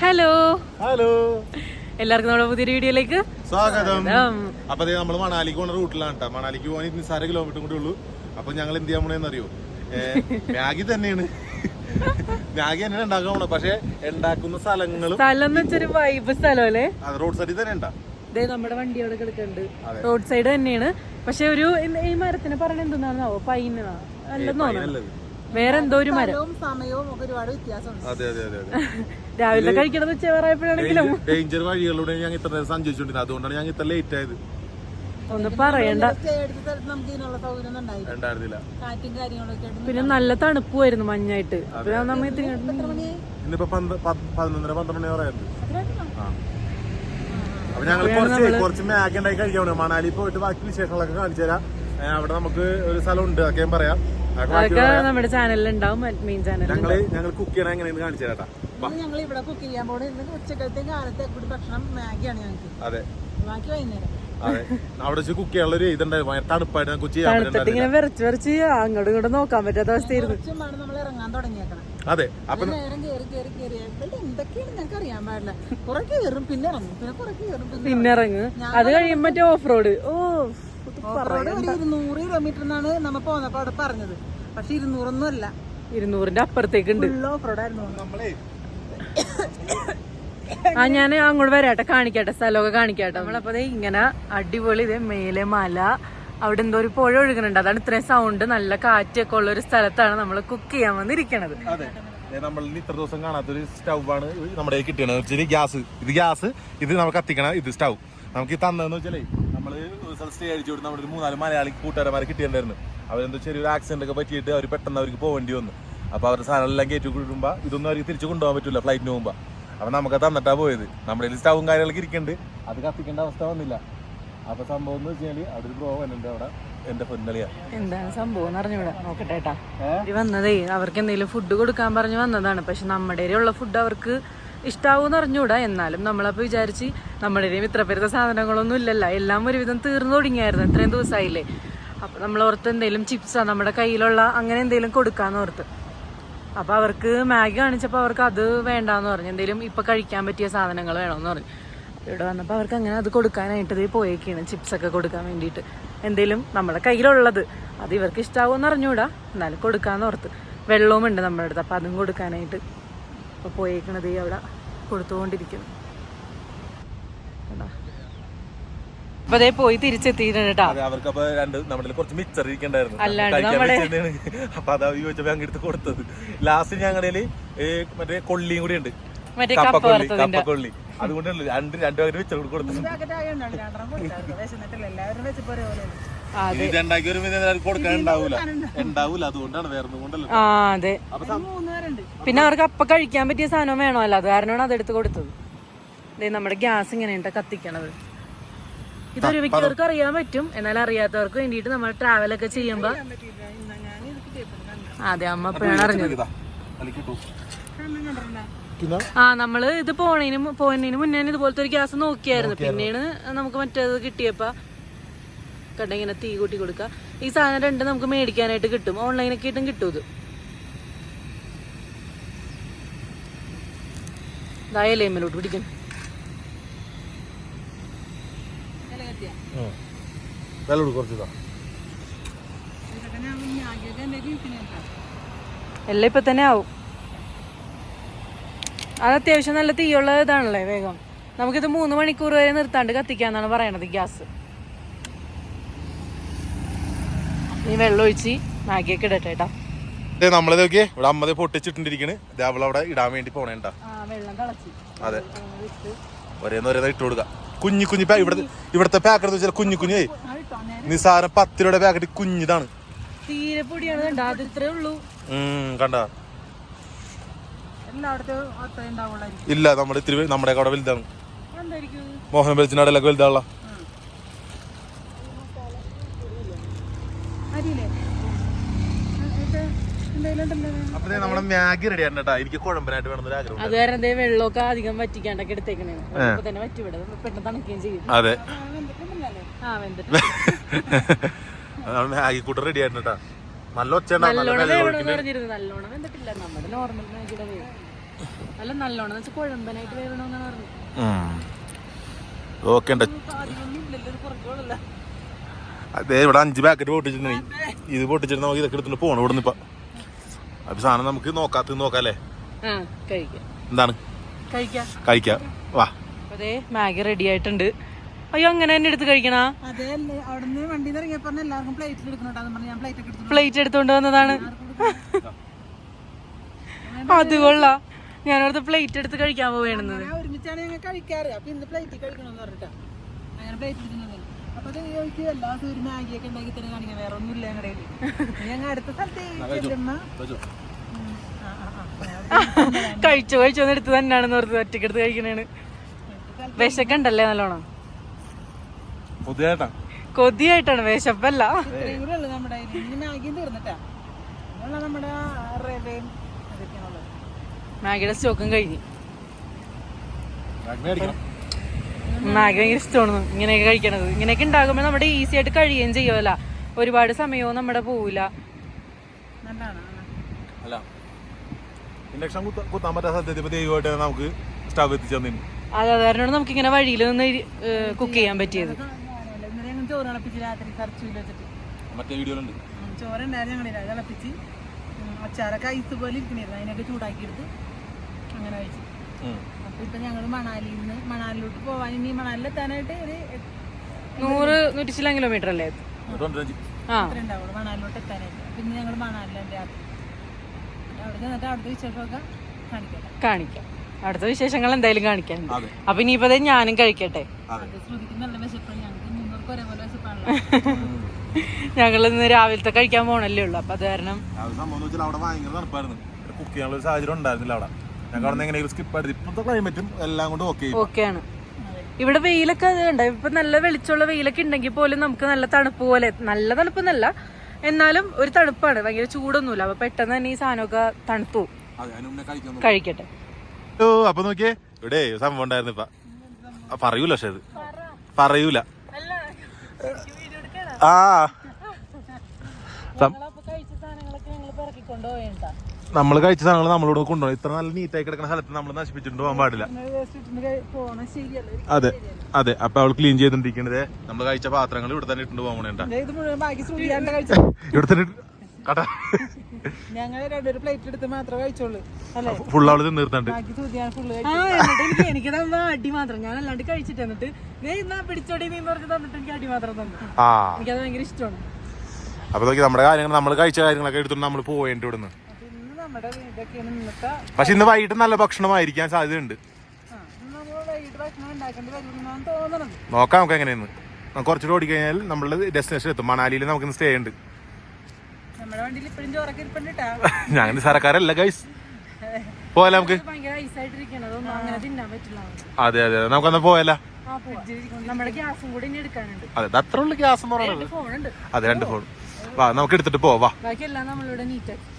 Hello hello എല്ലാവർക്കും നമ്മുടെ പുതിയൊരു വീഡിയോയിലേക്ക് സ്വാഗതം. അപ്പൊ ദേ നമ്മൾ മണാലിക്ക് പോണ റൂട്ടിലാണ് കേട്ടോ മണാലിക്ക് പോകാൻ നിസ്സാര കിലോമീറ്റർ കൂടി ഉള്ളൂ. അപ്പൊ ഞങ്ങൾ എന്ത് ചെയ്യാൻ പോണെന്ന് അറിയോ മാഗി തന്നെയാണ്. മാഗി തന്നെയാണ് ഉണ്ടാക്കാൻ പോണത്. പക്ഷെ ഉണ്ടാക്കുന്ന സ്ഥലങ്ങളും സ്ഥലം എന്ന് വെച്ചൊരു വൈബ് സ്ഥലമല്ലേ റോഡ് സൈഡിൽ തന്നെ ഉണ്ടാ. നമ്മുടെ വണ്ടി അവിടെ കിടക്കുന്നുണ്ട്. റോഡ് സൈഡ് തന്നെയാണ്. പക്ഷെ ഒരു ഈ മരത്തിനെ പറഞ്ഞ എന്തെന്നാണോ പൈന. അല്ലെന്ന് വേറെ എന്തോ ഒരു മരം സമയവും ഒക്കെ ഒരുപാട് വ്യത്യാസമുണ്ട്. അതെ അതെ അതെ രാവിലെ കഴിക്കണത് ഉച്ചവറായപ്പോഴാണെങ്കിലും ഡേഞ്ചർ വഴികളിലൂടെ ഞാൻ ഇത്ര നേരം സഞ്ചരിച്ചോണ്ടിരുന്നത് അതുകൊണ്ടാണ് ഞാൻ ഇത്ര ലേറ്റ് ആയത്. ഒന്ന് പറയണ്ട. പിന്നെ നല്ല തണുപ്പ് തണുപ്പുമായിരുന്നു മഞ്ഞായിട്ട്. നമ്മ ഇത്തിരി ഇന്നിപ്പോ പന്ത്- പത്ത്- പതിനൊന്നര പന്ത്രണ്ട് മണി ആ. അപ്പൊ ഞങ്ങൾ കുറച്ച് കുറച്ച് മാഗി ഉണ്ടാക്കി കഴിക്കാൻ മണാലി പോയിട്ട് ബാക്കി വിശേഷങ്ങളൊക്കെ കാണിച്ചു തരാം അവിടെ നമുക്ക് ഒരു സ്ഥലം ഉണ്ട് അതൊക്കെ ഞാൻ പറയാം. അതൊക്കെ നമ്മുടെ ചാനലിൽ ഉണ്ടാവും മെയിൻ ചാനലിൽ ഞങ്ങൾ ഞങ്ങൾ കുക്ക് ചെയ്യണ എങ്ങനെയെന്ന് കാണിച്ചു തരാം ഇന്ന് ഞങ്ങൾ ഇവിടെ കുക്ക് ചെയ്യാൻ പോണേ. ഇന്ന് ഉച്ചക്കലത്തെ കാലത്തെ കൂടി ഭക്ഷണം മാഗിയാണ് ഞങ്ങൾക്ക് അതെ. ബാക്കി വൈകുന്നേരം. അതെ. അവിടെ വെച്ച് കുക്ക് ചെയ്യാനുള്ള ഒരു ഇതുണ്ടായിരുന്നു. ഭയങ്കര തണുപ്പായിട്ട് ഞങ്ങൾക്ക് ചെയ്യാൻ തണുത്തിട്ട് പറ്റുന്നുണ്ടായിരുന്നില്ല ഇങ്ങനെ വിറച്ച് വിറച്ച് അങ്ങോട്ടും ഇങ്ങോട്ടും നോക്കാൻ പറ്റാത്ത അവസ്ഥയായിരുന്നു. നമ്മൾ ഇറങ്ങാൻ തുടങ്ങിയേക്കണം. അതെ. അപ്പൊ പിന്നെ ഇറങ്ങും. പിന്നെ അത് കഴിയുമ്പോ മറ്റേ ഓഫ് റോഡ് ഓ ഓഫറോഡ് ഒരു ഇരുന്നൂറ് കിലോമീറ്റർ എന്നാണ് നമ്മ പോന്നപ്പോ അവിടെ പറഞ്ഞത്. പക്ഷെ ഇരുന്നൂറൊന്നും അല്ല. ഇരുന്നൂറിന്റെ അപ്പുറത്തേക്ക് ഉണ്ട് ഫുൾ ഓഫ് റോഡ് നമ്മളെ ആ ഞാൻ അങ്ങോട്ട് വരാട്ടെ. കാണിക്കട്ടെ. സ്ഥലമൊക്കെ കാണിക്കട്ടെ. നമ്മളപ്പോ ഇങ്ങനെ അടിപൊളി ഇതേ മേലെ മല. അവിടെ എന്തോ ഒരു പുഴ ഒഴുകുന്നുണ്ട്. അതാണ് ഇത്രയും സൗണ്ട് നല്ല കാറ്റൊക്കെ ഉള്ള ഒരു സ്ഥലത്താണ് നമ്മൾ കുക്ക് ചെയ്യാൻ വന്നിരിക്കണത്. അതെ. നമ്മൾ ഇത്ര ദിവസം കാണാത്തൊരു സ്റ്റൗ ആണ് നമ്മുടെ കിട്ടിയത്. ഗ്യാസ്. ഇത് ഗ്യാസ്. ഇത് നമുക്ക് കത്തിക്കണം. ഇത് സ്റ്റൗ നമുക്ക് ഈ തന്നതെന്ന് വെച്ചാലേ സ്ഥലം സ്റ്റേ അടിച്ചു കൊടുത്ത് നമ്മുടെ ഒരു മൂന്നാൽ മലയാളി കൂട്ടുകാരന്മാരെ കിട്ടിയിട്ടുണ്ടായിരുന്നു. അവരെന്തോ ചെറിയൊരു ആക്സിഡന്റ് ഒക്കെ പറ്റിയിട്ട് അവർ പെട്ടെന്ന് അവർക്ക് പോകേണ്ടി വന്നു. അപ്പോൾ അവരുടെ സാധനം എല്ലാം കയറ്റി കൊടുക്കുമ്പോ ഇതൊന്നും അവർക്ക് തിരിച്ചു കൊണ്ടുപോകാൻ പറ്റില്ല ഫ്ലൈറ്റിന് പോകുമ്പോ. അപ്പൊ നമുക്ക് തന്നിട്ടാ പോയത്. നമ്മുടെ കയ്യിൽ സ്റ്റവും കാര്യങ്ങളൊക്കെ ഇരിക്കുന്നുണ്ട് അത് കത്തിക്കേണ്ട അവസ്ഥ വന്നില്ല. അപ്പൊ സംഭവം എന്ന് വെച്ചാൽ ഒരു ബ്രോ വന്നിട്ടുണ്ട് അവിടെ എന്റെ എന്താണ് സംഭവം എന്ന് അറിഞ്ഞൂടാ നോക്കട്ടെ വന്നതേ അവർക്ക് എന്തെങ്കിലും ഫുഡ് കൊടുക്കാൻ പറഞ്ഞു വന്നതാണ്. പക്ഷെ നമ്മുടെ ഉള്ള ഫുഡ് അവർക്ക് ഇഷ്ടാവൂന്ന് അറിഞ്ഞൂടാ. എന്നാലും നമ്മളപ്പോൾ വിചാരിച്ച് നമ്മുടെ കയ്യിൽ ഇത്ര പേരുടെ സാധനങ്ങളൊന്നും ഇല്ലല്ല. എല്ലാം ഒരുവിധം തീർന്നു തുടങ്ങിയായിരുന്നു ഇത്രയും ദിവസമായില്ലേ അപ്പോൾ നമ്മൾ ഓർത്ത് എന്തെങ്കിലും ചിപ്സാ നമ്മുടെ കയ്യിലുള്ള അങ്ങനെ എന്തെങ്കിലും കൊടുക്കാന്ന് ഓർത്ത്. അപ്പോൾ അവർക്ക് മാഗി കാണിച്ചപ്പോൾ അവർക്ക് അത് വേണ്ടാന്ന് പറഞ്ഞു. എന്തെങ്കിലും ഇപ്പോൾ കഴിക്കാൻ പറ്റിയ സാധനങ്ങൾ വേണമെന്ന് പറഞ്ഞു. ഇവിടെ വന്നപ്പോൾ അവർക്ക് അങ്ങനെ അത് കൊടുക്കാനായിട്ട് പോയേക്കാണ് ചിപ്സൊക്കെ കൊടുക്കാൻ വേണ്ടിയിട്ട്. എന്തെങ്കിലും നമ്മുടെ കയ്യിലുള്ളത്. അത് ഇവർക്ക് ഇഷ്ടാവുമെന്ന് അറിഞ്ഞൂടാ. എന്നാലും കൊടുക്കാമെന്ന് ഓർത്ത്. വെള്ളവും ഉണ്ട് നമ്മുടെ അടുത്ത്. അപ്പം അതും കൊടുക്കാനായിട്ട് അപ്പോൾ പോയേക്കണത് അവിടെ കൊടുത്തുകൊണ്ടിരിക്കുന്നു. അപ്പൊ അതേ പോയി തിരിച്ചെത്തിയിട്ടുണ്ട് അവർക്ക് അപ്പൊ രണ്ട് നമ്മുടെ കുറച്ച് മിച്ചർ ഇരിക്കണ്ടായിരുന്നു. അപ്പൊ അതാ ചോദിച്ചപ്പോ കൊടുത്തത്. ലാസ്റ്റ് ഞങ്ങളുടെ മറ്റേ കൊള്ളിയും കൂടി ഉണ്ട്. മറ്റേ കപ്പ കപ്പക്കൊള്ളി കപ്പക്കൊള്ളി. അതുകൊണ്ടല്ലേ രണ്ട് രണ്ടു പേര് മിച്ചർ കൂടി ഇനി ഒരു ഉണ്ടാവൂല. അതുകൊണ്ടാണ് വേറെ കൊണ്ടല്ലോ. ആ അതെ. പിന്നെ അവർക്ക് അപ്പൊ കഴിക്കാൻ പറ്റിയ സാധനം വേണമല്ലോ അത് കാരണമാണ് അതെടുത്ത് കൊടുത്തത്. ദേ നമ്മുടെ ഗ്യാസ് ഇങ്ങനെയുണ്ട് കത്തിക്കണത്. ഇതൊരു മിക്കവർക്ക് അറിയാൻ പറ്റും. എന്നാൽ അറിയാത്തവർക്ക് വേണ്ടിയിട്ട് നമ്മൾ ട്രാവൽ ഒക്കെ ചെയ്യുമ്പോ അതെ അമ്മ അറിഞ്ഞത്. ഇതാ, ആ നമ്മൾ ഇത് പോണേനും പോയതിനു മുന്നേ ഇതുപോലത്തെ ഒരു ഗ്യാസ് നോക്കിയായിരുന്നു. പിന്നീട് നമുക്ക് മറ്റേത് കിട്ടിയപ്പോ കണ്ട ഇങ്ങനെ തീ കൂട്ടി കൊടുക്കുക. ഈ സാധനം രണ്ട് നമുക്ക് മേടിക്കാനായിട്ട് കിട്ടും. ഓൺലൈനൊക്കെ ആയിട്ടും കിട്ടും ഇത്. ഇതായാലേ മേലോട്ട് പിടിക്കണം എല്ലാം ഇപ്പൊ തന്നെ ആവും. അത് അത്യാവശ്യം നല്ല തീയുള്ള ഇതാണല്ലേ വേഗം. നമുക്കിത് മൂന്ന് മണിക്കൂർ വരെ നിർത്താണ്ട് കത്തിക്കാന്നാണ് പറയണത് ഗ്യാസ്. ഈ വെള്ളം ഒഴിച്ച് മാഗിയൊക്കെ ഇടട്ടെ കേട്ടോ ദേ നമ്മളിത് നോക്കിയേ ഇവിടെ അമ്മതെ പൊട്ടിച്ചിട്ടിരിക്കണ് അവൾ അവിടെ ഇടാൻ വേണ്ടി പോണേണ്ട അതെ. ഒരേന്ന് ഒരേതാ ഇട്ട് കൊടുക്ക. കുഞ്ഞു കുഞ്ഞു ഇവിടെ ഇവിടുത്തെ പാക്കറ്റ് വെച്ചാൽ കുഞ്ഞു കുഞ്ഞേ നിസാരം പത്ത് രൂപയുടെ പാക്കറ്റ് കുഞ്ഞിതാണ്. തീരെ പൊടിയാണ് കണ്ട? അത് ഇത്രേ ഉള്ളൂ. കണ്ട? ഇല്ല നമ്മുടെ ഇത്തിരി നമ്മുടെ അവിടെ വലുതാണ്. മോഹൻ ബെൽജിനാടെല്ലാം വലുതാണല്ലോ. അപ്പൊ നമ്മുടെ മാഗി റെഡി ആണ് കേട്ടാ എനിക്ക് കുഴമ്പനായിട്ട് വേണമെന്നൊരു ആഗ്രഹം അത് കാരണം ദേ വെള്ളമൊക്കെ അധികം വറ്റിക്കാണ്ടൊക്കെ എടുത്തേക്കണേ. അപ്പൊ തന്നെ പറ്റിവിടും പെട്ടെന്ന് തണുക്കുകയും ചെയ്യും. അതെ. ആ വെന്തിട്ട് മാഗി കൂട്ടർ റെഡി ആയിരുന്നു കേട്ടാ നല്ല ഒച്ച നല്ലോണം വെന്തിട്ടില്ല. നമ്മുടെ നോർമൽ മാഗിയുടെ വേവ് അല്ല നല്ലോണം. എന്ന് വെച്ചാൽ കുഴമ്പനായിട്ട് വരണമെന്നാണ് പറഞ്ഞത് ഓക്കെ അതെ ഇവിടെ അഞ്ച് പാക്കറ്റ് പൊട്ടിച്ചിട്ടുണ്ടെങ്കിൽ ഇത് പൊട്ടിച്ചിട്ട് നമുക്ക് ഇതൊക്കെ എടുത്തിട്ട് പോകണം ഇവിടെ നിന്ന് ഇപ്പൊ. അപ്പൊ സാധനം നമുക്ക് നോക്കാത്ത നോക്കാം അല്ലേ ആ കഴിക്കാം. എന്താണ്? കഴിക്കാം. വാ. അതെ മാഗി റെഡി ആയിട്ടുണ്ട്. അയ്യോ അങ്ങനെ തന്നെ എടുത്ത് കഴിക്കണ? ഞാൻ പ്ലേറ്റ് എടുത്തോണ്ട് വന്നതാണ്. അത് കൊള്ളാം. ഞാനവിടുത്തെ പ്ലേറ്റ് എടുത്ത് കഴിക്കാൻ പോവേണത് ഞാൻ ഒരുമിച്ചാണ് ഞങ്ങൾ കഴിക്കാറ്. അപ്പൊ ഇന്ന് പ്ലേറ്റ് കഴിക്കണമെന്ന് പറഞ്ഞിട്ടാ. അങ്ങനെ പ്ലേറ്റ് എടുക്കുന്നത് അപ്പൊ അത് ചോദിച്ചു എല്ലാ ദിവസവും ഒരു മാഗിയൊക്കെ ഉണ്ടാക്കി തന്നെ കാണിക്കാൻ വേറെ ഒന്നും ഇല്ല ഞങ്ങളുടെ ഞങ്ങൾ അടുത്ത സ്ഥലത്ത് ചെല്ലുമ്പോ ഉം, ആ, ആ, ആ. കഴിച്ചു കഴിച്ചു എടുത്ത് തന്നെയാണെന്ന് ഓർത്ത് ഒറ്റക്കെടുത്ത് എടുത്ത് കഴിക്കണേണ്. വിശക്കണ്ടല്ലേ നല്ലോണം? കൊതിയായിട്ടാണ് വിശപ്പല്ല. നമ്മുടെ മാഗിയും തീർന്നിട്ടാ. നമ്മുടെ റവയും മാഗിയുടെ സ്റ്റോക്കും കഴിഞ്ഞു. മാഗി ഭയങ്കര ഇഷ്ടമാണ്. ഇങ്ങനെയൊക്കെ കഴിക്കണത്. ഇങ്ങനെയൊക്കെ ഉണ്ടാകുമ്പോൾ നമ്മുടെ ഈസി ആയിട്ട് കഴിയുകയും ചെയ്യുമല്ല ഒരുപാട് സമയവും നമ്മുടെ പോവില്ല ഇൻഡക്ഷൻ കുത്താൻ പറ്റാത്ത സ്ഥലത്ത് ഇപ്പൊ ദൈവമായിട്ട് നമുക്ക് സ്റ്റവ് എത്തിച്ചു തന്നിന് അത് അതുകാരനോട് നമുക്ക് ഇങ്ങനെ വഴിയിൽ നിന്ന് കുക്ക് ചെയ്യാൻ പറ്റിയത്. ചോറ് തിളപ്പിച്ച് രാത്രി മറ്റേ വീഡിയോയിലുണ്ട്. ചോറുണ്ടായിരുന്നു തിളപ്പിച്ച്. അച്ചാറൊക്കെ ഐസ് പോലെ ഇരിക്കണായിരുന്നു. അതിനൊക്കെ ചൂടാക്കിയെടുത്ത് അങ്ങനെ കഴിച്ചു. ഇപ്പൊ ഞങ്ങൾ മണാലിയിൽ നിന്ന് മണാലിലോട്ട് പോവാൻ ഇനി മണാലിലെത്താനായിട്ട് ഒരു നൂറ് നൂറ്റി ചില കിലോമീറ്റർ അല്ലേ ഉണ്ടാവുള്ളൂ മണാലിലോട്ട് എത്താനായിട്ട്. പിന്നെ ഞങ്ങൾ മണാലിലെ അവിടെ നിന്നിട്ട് അവിടുത്തെ വിശേഷമൊക്കെ കാണിക്കാം കാണിക്കാം. അടുത്ത വിശേഷങ്ങൾ എന്തായാലും കാണിക്കാൻ അപ്പൊ ഇനിയിപ്പോ ദേ ഞാനും കഴിക്കട്ടെ. ഞങ്ങൾ ഇന്ന് രാവിലത്തെ കഴിക്കാൻ പോണല്ലേ ഉള്ളു. അപ്പൊ അത് കാരണം കുക്ക് ചെയ്യാനുള്ള സാഹചര്യം ഉണ്ടായിരുന്നില്ല അവിടെ. ഞങ്ങൾക്ക് അവിടെ നിന്ന് എങ്ങനെയെങ്കിലും സ്കിപ്പ് എടുത്ത് ഇപ്പോഴത്തെ ക്ലൈമറ്റും എല്ലാം കൊണ്ട് ഓക്കെ ഓക്കെയാണ്. ഇവിടെ വെയിലൊക്കെ ഉണ്ട് ഇപ്പൊ നല്ല വെളിച്ചമുള്ള വെയിലൊക്കെ ഉണ്ടെങ്കിൽ പോലും നമുക്ക് നല്ല തണുപ്പ് പോലെ നല്ല തണുപ്പൊന്നല്ല എന്നാലും ഒരു തണുപ്പാണ്. ഭയങ്കര ചൂടൊന്നുമില്ല. അപ്പൊ പെട്ടെന്ന് തന്നെ ഈ സാധനമൊക്കെ തണുത്തു. കഴിക്കാൻ കഴിക്കട്ടെ. ഓ അപ്പൊ നോക്കിയേ ഇവിടെ സംഭവം ഉണ്ടായിരുന്നു ഇപ്പൊ. പറയൂല പക്ഷെ അത്. പറയൂല. ആ. നമ്മൾ കഴിച്ച സാധനങ്ങൾ നമ്മളോട് കൊണ്ടുപോകും ഇത്ര നല്ല നീറ്റായി കിടക്കുന്ന സ്ഥലത്ത് നമ്മൾ നശിപ്പിച്ചിട്ട് പോകാൻ പാടില്ല. അതെ അതെ. അപ്പൊ അവൾ ക്ലീൻ ചെയ്തോണ്ടിരിക്കണത് നമ്മൾ കഴിച്ച പാത്രങ്ങൾ ഇവിടെ തന്നെ ഇട്ടുണ്ട് പോകണേണ്ട ദേ ഇത് മുഴുവൻ ബാക്കി ശ്രുതിയാണ്ട് കഴിച്ചു. ഇവിടെ തന്നെ ഞങ്ങൾ കട്ടാ. ഞങ്ങൾ രണ്ടൊരു പ്ലേറ്റ് എടുത്ത് മാത്രമേ കഴിച്ചോളൂ അല്ലേ? ഫുൾ അവൾ നിർത്തണ്ട് എനിക്ക് തന്ന അടി മാത്രം. ഞാൻ അല്ലാണ്ട് കഴിച്ചിട്ട് എന്നിട്ട് പിടിച്ചോടി പറഞ്ഞ് തന്നിട്ട് എനിക്ക് അടി മാത്രം തന്നു. ആ. എനിക്കത് ഭയങ്കര ഇഷ്ടമാണ്. അപ്പൊ നോക്കി നമ്മുടെ കാര്യങ്ങൾ നമ്മൾ കഴിച്ച കാര്യങ്ങളൊക്കെ എടുത്തോണ്ട് നമ്മൾ പോയിട്ട് ഇവിടുന്ന്. പക്ഷെ ഇന്ന് വൈകിട്ട് നല്ല ഭക്ഷണമായിരിക്കാൻ സാധ്യതയുണ്ട്. നമ്മൾ നോക്കാം നമുക്ക് എങ്ങനെയെന്ന്. നമുക്ക് കുറച്ചുകൂടി ഓടിക്കഴിഞ്ഞാൽ നമ്മളുടെ ഡെസ്റ്റിനേഷൻ എത്തും. മണാലിയിൽ നമുക്ക് സ്റ്റേ ഉണ്ട്. ഞാൻ സർക്കാരല്ല ഗൈസ് പോയാലോ നമുക്ക്? അതെ അതെ അതെ. നമുക്കൊന്ന് പോയാലോ? അതെ അത്ര ഉള്ള ഗ്യാസ് എന്ന് പറയുന്നത്. ഫോണുണ്ട് അതെ രണ്ട് ഫോൺ വാ നമുക്ക് എടുത്തിട്ട് പോവാ ബാക്കിയെല്ലാം നമ്മളിവിടെ നീറ്റാക്കി